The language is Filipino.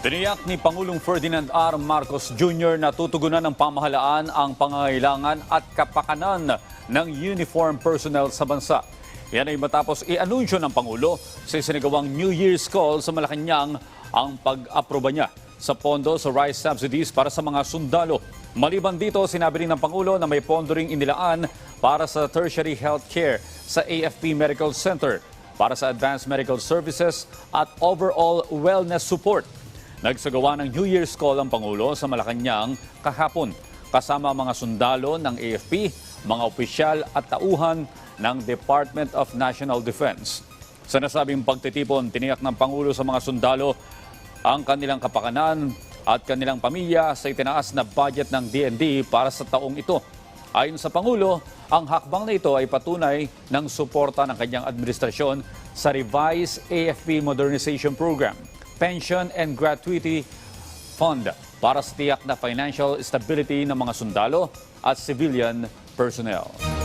Tiniyak ni Pangulong Ferdinand R. Marcos Jr. na tutugunan ng pamahalaan ang pangangailangan at kapakanan ng uniform personnel sa bansa. Yan ay matapos i-anunsyo ng Pangulo sa isinagawang New Year's call sa Malacanang ang pag-aproba niya sa pondo sa rice subsidies para sa mga sundalo. Maliban dito, sinabi rin ng Pangulo na may pondo ring inilaan para sa tertiary health care sa AFP Medical Center, para sa advanced medical services at overall wellness support. Nagsagawa ng New Year's call ang Pangulo sa Malacanang kahapon kasama mga sundalo ng AFP, mga opisyal at tauhan ng Department of National Defense. Sa nasabing pagtitipon, tiniyak ng Pangulo sa mga sundalo ang kanilang kapakanan at kanilang pamilya sa itinaas na budget ng DND para sa taong ito. Ayon sa Pangulo, ang hakbang na ito ay patunay ng suporta ng kanyang administrasyon sa revised AFP Modernization Program, Pension and Gratuity Fund para sa tiyak na financial stability ng mga sundalo at civilian personnel.